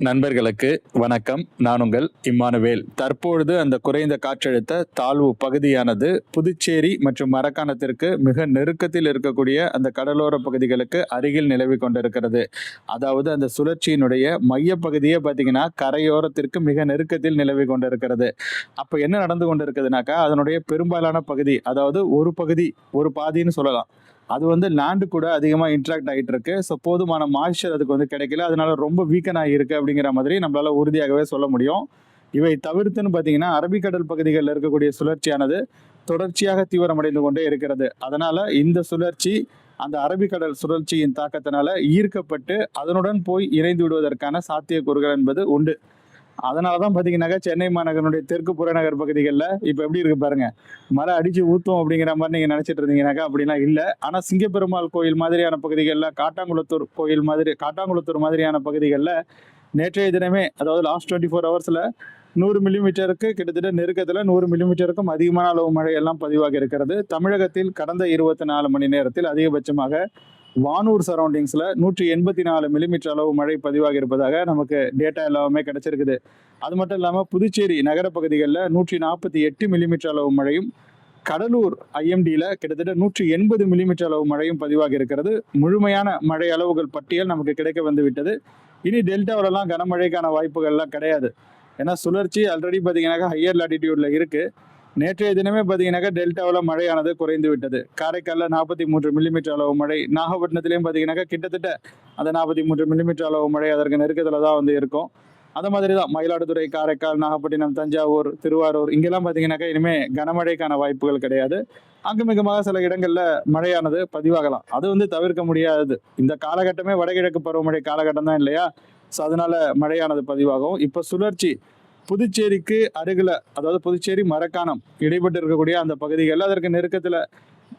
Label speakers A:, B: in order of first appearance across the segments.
A: நண்பர்களுக்கு வணக்கம். நான் உங்கள் இம்மானுவேல். தற்பொழுது அந்த குறைந்த காற்றழுத்த தாழ்வு பகுதியானது புதுச்சேரி மற்றும் மரக்காணத்திற்கு மிக நெருக்கத்தில் இருக்கக்கூடிய அந்த கடலோர பகுதிகளுக்கு அருகில் நிலவி கொண்டிருக்கிறது. அதாவது அந்த சுழற்சியினுடைய மையப்பகுதியே பார்த்தீங்கன்னா கரையோரத்திற்கு மிக நெருக்கத்தில் நிலவி கொண்டிருக்கிறது. அப்போ என்ன நடந்து கொண்டிருக்குதுனாக்கா அதனுடைய பெரும்பாலான பகுதி அதாவது ஒரு பகுதி ஒரு பாதின்னு சொல்லலாம். அது வந்து லேண்டு கூட அதிகமாக இன்ட்ராக்ட் ஆகிட்டு இருக்கு ஸோ போதுமான மாய்ச்சர் அதுக்கு வந்து கிடைக்கல. அதனால ரொம்ப வீக்கன் ஆகியிருக்கு அப்படிங்கிற மாதிரி நம்மளால உறுதியாகவே சொல்ல முடியும். இவை தவிர்த்துன்னு பார்த்தீங்கன்னா அரபிக்கடல் பகுதிகளில் இருக்கக்கூடிய சுழற்சியானது தொடர்ச்சியாக தீவிரமடைந்து கொண்டே இருக்கிறது. அதனால இந்த சுழற்சி அந்த அரபிக்கடல் சுழற்சியின் தாக்கத்தினால ஈர்க்கப்பட்டு அதனுடன் போய் இணைந்து விடுவதற்கான சாத்தியக்கூறுகள் என்பது உண்டு. அதனால தான் பார்த்தீங்கன்னாக்கா சென்னை மாநகரனுடைய தெற்கு புறநகர் பகுதிகளில் இப்போ எப்படி இருக்கு பாருங்க. மழை அடிச்சு ஊத்தும் அப்படிங்கிற மாதிரி நீங்கள் நினச்சிட்டு இருந்தீங்கன்னாக்கா அப்படிலாம் இல்லை. ஆனால் சிங்கப்பெருமாள் கோயில் மாதிரியான பகுதிகளில் காட்டாங்குளத்தூர் கோயில் மாதிரி காட்டாங்குளத்தூர் மாதிரியான பகுதிகளில் நேற்றைய தினமே அதாவது லாஸ்ட் டுவெண்ட்டி ஃபோர் ஹவர்ஸில் நூறு மில்லிமீட்டருக்கு கிட்டத்தட்ட நெருக்கத்தில் நூறு மில்லிமீட்டருக்கும் அதிகமான அளவு மழை எல்லாம் பதிவாகி இருக்கிறது. தமிழகத்தில் கடந்த இருபத்தி நாலு மணி நேரத்தில் அதிகபட்சமாக வானூர் சரௌண்டிங்ஸில் நூற்றி எண்பத்தி நாலு மில்லிமீட்டர் அளவு மழை பதிவாக இருப்பதாக நமக்கு டேட்டா எல்லாமே கிடைச்சிருக்குது. அது மட்டும் இல்லாமல் புதுச்சேரி நகர பகுதிகளில் நூற்றி நாற்பத்தி எட்டு மில்லிமீட்டர் அளவு மழையும் கடலூர் ஐஎம்டியில் கிட்டத்தட்ட நூற்றி எண்பது மில்லிமீட்டர் அளவு மழையும் பதிவாக இருக்கிறது. முழுமையான மழை அளவுகள் பட்டியல் நமக்கு கிடைக்க வந்து விட்டது. இனி டெல்டாவிலலாம் கனமழைக்கான வாய்ப்புகள்லாம் கிடையாது. ஏன்னா சுழற்சி ஆல்ரெடி பார்த்தீங்கன்னாக்கா ஹையர் லாட்டிடியூடில் இருக்குது நேற்றைய தினமே பார்த்தீங்கன்னாக்கா டெல்டாவில் மழையானது குறைந்து விட்டது. காரைக்காலில் நாற்பத்தி மூன்று மில்லிமீட்டர் அளவு மழை நாகப்பட்டினத்திலையும் பார்த்தீங்கன்னாக்கா கிட்டத்தட்ட அந்த நாற்பத்தி மூன்று மில்லிமீட்டர் அளவு மழை அதற்கு நெருக்கத்தில் தான் வந்து இருக்கும். அந்த மாதிரி தான் மயிலாடுதுறை காரைக்கால் நாகப்பட்டினம் தஞ்சாவூர் திருவாரூர் இங்கெல்லாம் பார்த்தீங்கன்னாக்கா இனிமே கனமழைக்கான வாய்ப்புகள் கிடையாது. அங்குமிகமாக சில இடங்களில் மழையானது பதிவாகலாம். அது வந்து தவிர்க்க முடியாதது இந்த காலகட்டமே வடகிழக்கு பருவமழை காலகட்டம் தான் இல்லையா? ஸோ அதனால மழையானது பதிவாகும். இப்போ சுழற்சி புதுச்சேரிக்கு அருகில் அதாவது புதுச்சேரி மரக்காணம் இடைப்பட்டு இருக்கக்கூடிய அந்த பகுதிகள் அதற்கு நெருக்கத்தில்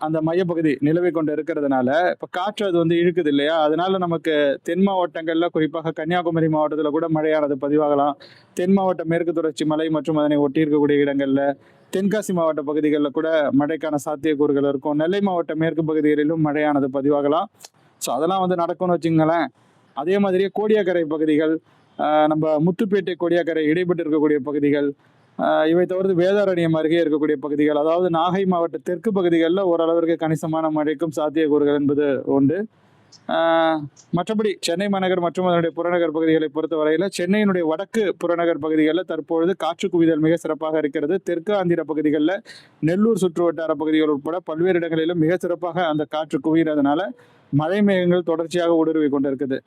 A: அந்த மையப்பகுதி நிலவை கொண்டு இருக்கிறதுனால இப்போ காற்று அது வந்து இழுக்குது இல்லையா? அதனால நமக்கு தென் மாவட்டங்களில் குறிப்பாக கன்னியாகுமரி மாவட்டத்தில் கூட மழையானது பதிவாகலாம். தென் மாவட்ட மேற்கு தொடர்ச்சி மலை மற்றும் அதனை ஒட்டி இருக்கக்கூடிய இடங்களில் தென்காசி மாவட்ட பகுதிகளில் கூட மழைக்கான சாத்தியக்கூறுகள் இருக்கும். நெல்லை மாவட்ட மேற்கு பகுதிகளிலும் மழையானது பதிவாகலாம். ஸோ அதெல்லாம் வந்து நடக்கும்னு வச்சுங்களேன். அதே மாதிரியே கோடியாக்கரை பகுதிகள் நம்ம முத்துப்பேட்டை கொடியாக்கரை இடைப்பட்டு இருக்கக்கூடிய பகுதிகள் ஆஹ் இவை தவிர்த்து வேதாரண்யம் அருகே இருக்கக்கூடிய பகுதிகள் அதாவது நாகை மாவட்ட தெற்கு பகுதிகளில் ஓரளவிற்கு கணிசமான மழைக்கும் சாத்தியக்கூறுகள் என்பது உண்டு. ஆஹ் மற்றபடி சென்னை மாநகர் மற்றும் அதனுடைய புறநகர் பகுதிகளை பொறுத்தவரையில் சென்னையினுடைய வடக்கு புறநகர் பகுதிகளில் தற்பொழுது காற்று குவிதல் மிக சிறப்பாக இருக்கிறது. தெற்கு ஆந்திர பகுதிகளில் நெல்லூர் சுற்று வட்டார பகுதிகள் உட்பட பல்வேறு இடங்களிலும் மிக சிறப்பாக அந்த காற்று குவிகிறதுனால மழை மேகங்கள் தொடர்ச்சியாக ஊடுருவி கொண்டிருக்குது.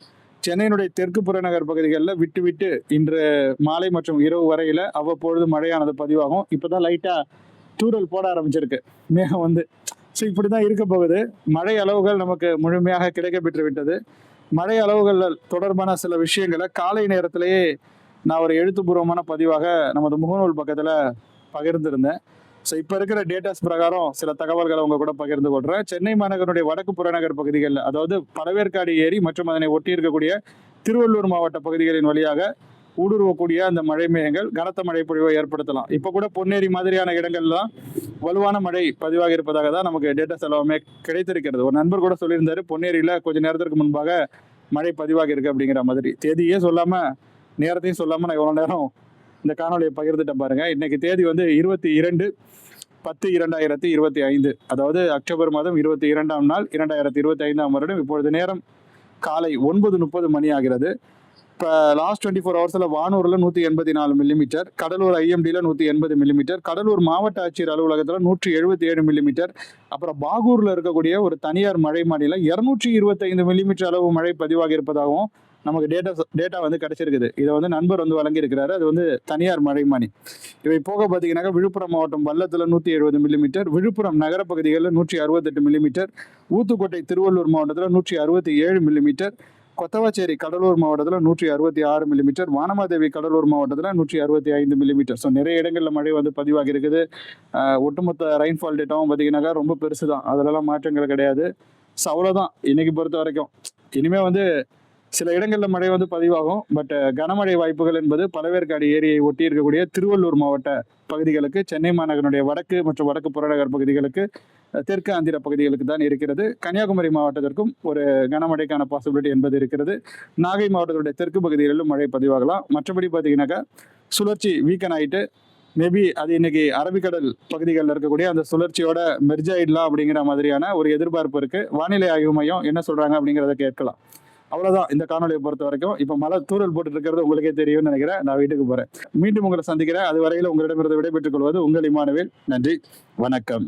A: சென்னையினுடைய தெற்கு புறநகர் பகுதிகளில் விட்டு விட்டு இன்று மாலை மற்றும் இரவு வரையில அவ்வப்பொழுது மழையானது பதிவாகும். இப்போதான் லைட்டா தூரல் போட ஆரம்பிச்சிருக்கு. மேகம் வந்து ஸோ இப்படி தான் இருக்க போகுது. மழை அளவுகள் நமக்கு முழுமையாக கிடைக்கப்பெற்று விட்டது. மழை அளவுகள் தொடர்பான சில விஷயங்களை காலை நேரத்திலேயே நான் ஒரு எழுத்துப்பூர்வமான பதிவாக நமது முகநூல் பக்கத்தில் பகிர்ந்திருந்தேன். ஸோ இப்போ இருக்கிற டேட்டாஸ் பிரகாரம் சில தகவல்களை உங்க கூட பகிர்ந்து கொள்றேன் சென்னை மாநகரனுடைய வடக்கு புறநகர் பகுதிகளில் அதாவது பழவேற்காடு ஏரி மற்றும் அதனை ஒட்டி இருக்கக்கூடிய திருவள்ளூர் மாவட்ட பகுதிகளின் வழியாக ஊடுருவக்கூடிய அந்த மழை மேகங்கள் கனத்த மழை பொழிவை ஏற்படுத்தலாம். இப்போ கூட பொன்னேரி மாதிரியான இடங்கள்லாம் வலுவான மழை பதிவாக இருப்பதாக தான் நமக்கு டேட்டாஸ் எல்லாமே கிடைத்திருக்கிறது. ஒரு நண்பர் கூட சொல்லியிருந்தாரு பொன்னேரியில் கொஞ்ச நேரத்திற்கு முன்பாக மழை பதிவாக இருக்கு அப்படிங்கிற மாதிரி. தேதியே சொல்லாம நேரத்தையும் சொல்லாம நான் எவ்வளோ நேரம் இந்த காணொலியை பகிர்ந்துட்டேன் பாருங்க. இன்னைக்கு தேதி வந்து இருபத்தி இரண்டு பத்து இரண்டாயிரத்தி இருபத்தி ஐந்து. அதாவது அக்டோபர் மாதம் இருபத்தி இரண்டாம் நாள் இரண்டாயிரத்தி இருபத்தி ஐந்தாம் வருடம். இப்பொழுது நேரம் காலை ஒன்பது முப்பது மணி ஆகிறது இப்போ லாஸ்ட் டுவெண்ட்டி ஃபோர் ஹவர்ஸில் வானூரில் நூற்றி எண்பத்தி நாலு மில்லிமீட்டர் கடலூர் ஐஎம்டியில் நூற்றி எண்பது மில்லிமீட்டர் கடலூர் மாவட்ட ஆட்சியர் அலுவலகத்தில் நூற்றி எழுபத்தி ஏழு மில்லிமீட்டர் அப்புறம் பாகூரில் இருக்கக்கூடிய ஒரு தனியார் மழை மாநிலம் இரநூற்றி இருபத்தைந்து மில்லிமீட்டர் அளவு மழை பதிவாகி இருப்பதாகவும் நமக்கு டேட்டா டேட்டா வந்து கிடைச்சிருக்குது. இதை வந்து நண்பர் வந்து வழங்கியிருக்கிறாரு. அது வந்து தனியார் மழைமானி இவை போக பார்த்தீங்கன்னாக்கா விழுப்புரம் மாவட்டம் வல்லத்தில் நூற்றி எழுபது மில்லிமீட்டர் விழுப்புரம் நகர பகுதிகளில் நூற்றி அறுபத்தெட்டு மில்லிமீட்டர் ஊத்துக்கோட்டை திருவள்ளூர் மாவட்டத்தில் நூற்றி அறுபத்தி ஏழு மில்லிமீட்டர் கொத்தவாச்சேரி கடலூர் மாவட்டத்தில் நூற்றி அறுபத்தி ஆறு மில்லிமீட்டர் வானமாதேவி கடலூர் மாவட்டத்தில் நூற்றி அறுபத்தி ஐந்து மில்லிமீட்டர் ஸோ நிறைய இடங்களில் மழை வந்து பதிவாகி இருக்குது. ஒட்டுமொத்த ரெயின்ஃபால் டேட்டாவும் பார்த்தீங்கன்னாக்கா ரொம்ப பெருசு தான் அதிலலாம் மாற்றங்கள் கிடையாது. ஸோ அவ்வளோதான் இன்னைக்கு பொறுத்த வரைக்கும் இனிமேல் வந்து சில இடங்களில் மழை வந்து பதிவாகும் பட் கனமழை வாய்ப்புகள் என்பது பழவேற்காடு ஏரியை ஒட்டி இருக்கக்கூடிய திருவள்ளூர் மாவட்ட பகுதிகளுக்கு சென்னை மாநகரனுடைய வடக்கு மற்றும் வடக்கு புறநகர் பகுதிகளுக்கு தெற்கு ஆந்திர பகுதிகளுக்கு தான் இருக்கிறது. கன்னியாகுமரி மாவட்டத்திற்கும் ஒரு கனமழைக்கான பாசிபிலிட்டி என்பது இருக்கிறது. நாகை மாவட்டத்துடைய தெற்கு பகுதிகளிலும் மழை பதிவாகலாம். மற்றபடி பார்த்தீங்கன்னாக்கா சுழற்சி வீக்கன் ஆயிட்டு மேபி அது இன்னைக்கு அரபிக்கடல் பகுதிகளில் இருக்கக்கூடிய அந்த சுழற்சியோட மெர்ஜாயிடலாம் அப்படிங்கிற மாதிரியான ஒரு எதிர்பார்ப்பு இருக்கு. வானிலை ஆய்வு மையம் என்ன சொல்றாங்க அப்படிங்கிறத கேட்கலாம். அவ்வளவுதான். இந்த காணொலியை பொறுத்த வரைக்கும் இப்போ மழை தூரல் போட்டு இருக்கிறது உங்களுக்கே தெரியும்னு நினைக்கிறேன். நான் வீட்டுக்கு போறேன். மீண்டும் உங்களை சந்திக்கிறேன். அது வரையில் உங்களிடமிருந்து விடைபெற்றுக் கொள்வது உங்கள் இமானுவேல். நன்றி. வணக்கம்.